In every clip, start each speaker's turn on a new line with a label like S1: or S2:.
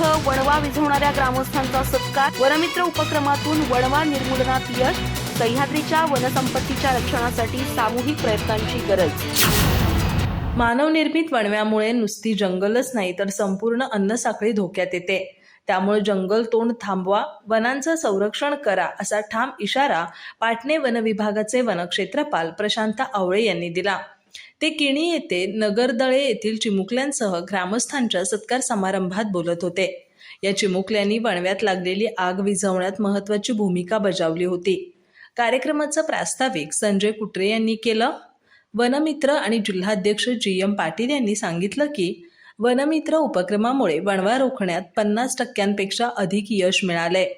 S1: इथं वणवा विझवणाऱ्या ग्रामस्थांचा सत्कार वनमित्र उपक्रमातून वणवा निर्मूलनात यश सह्याद्रीच्या वनसंपत्तीच्या रक्षणासाठी सामूहिक प्रयत्नांची गरज.
S2: मानवनिर्मित वणव्यामुळे नुसती जंगलच नाही तर संपूर्ण अन्नसाखळी धोक्यात येते. त्यामुळे जंगल तोंड थांबवा वनांचं संरक्षण करा असा ठाम इशारा पाटणे वनविभागाचे वनक्षेत्रपाल प्रशांत आवळे यांनी दिला. ते किणी येथे नगरदळे येथील चिमुकल्यांसह ग्रामस्थांच्या सत्कार समारंभात बोलत होते. या चिमुकल्यांनी वणव्यात लागलेली आग विझवण्यात महत्वाची भूमिका बजावली होती. कार्यक्रमाचं प्रास्ताविक संजय कुटरे यांनी केलं. वनमित्र आणि जिल्हाध्यक्ष जी. एम. पाटील यांनी सांगितलं की वनमित्र उपक्रमामुळे वणवा रोखण्यात पन्नास टक्क्यांपेक्षा अधिक यश मिळालंय.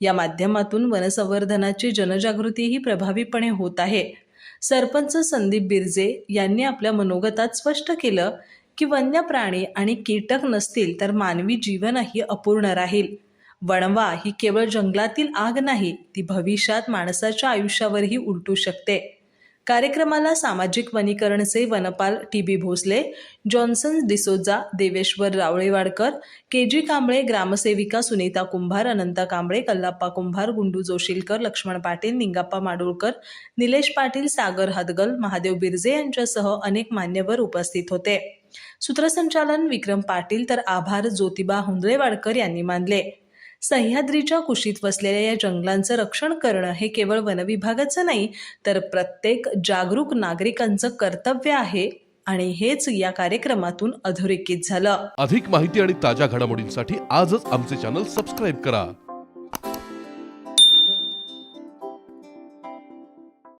S2: या माध्यमातून वनसंवर्धनाची जनजागृतीही प्रभावीपणे होत आहे. सरपंच संदीप बिर्जे यांनी आपल्या मनोगतात स्पष्ट केलं की वन्य प्राणी आणि कीटक नसतील तर मानवी जीवनही अपूर्ण राहील. वणवा ही केवळ जंगलातील आग नाही ती भविष्यात माणसाच्या आयुष्यावरही उलटू शकते. कार्यक्रमाला सामाजिक वनीकरणचे वनपाल T B Bhosle Johnson D'Souza Deveshwar Rawalewadkar K G Kamble ग्रामसेविका Sunita Kumbhar Ananta Kamble Kallappa Kumbhar Gundu Joshilkar Laxman Patil Ningappa Madulkar Nilesh Patil Sagar Hadgal Mahadev Birje यांच्यासह अनेक मान्यवर उपस्थित होते. सूत्रसंचालन विक्रम पाटील तर आभार ज्योतिबा हुंदळेवाडकर यांनी मानले. सह्याद्रीच्या कुशीत वसलेल्या या जंगलांचं रक्षण करणं हे केवळ वनविभागाचं नाही तर प्रत्येक जागरूक नागरिकांचं कर्तव्य आहे आणि हेच या कार्यक्रमातून अधोरेखित झालं.
S3: अधिक माहिती आणि ताज्या घडामोडींसाठी आजच आमचे चॅनल सबस्क्राईब करा.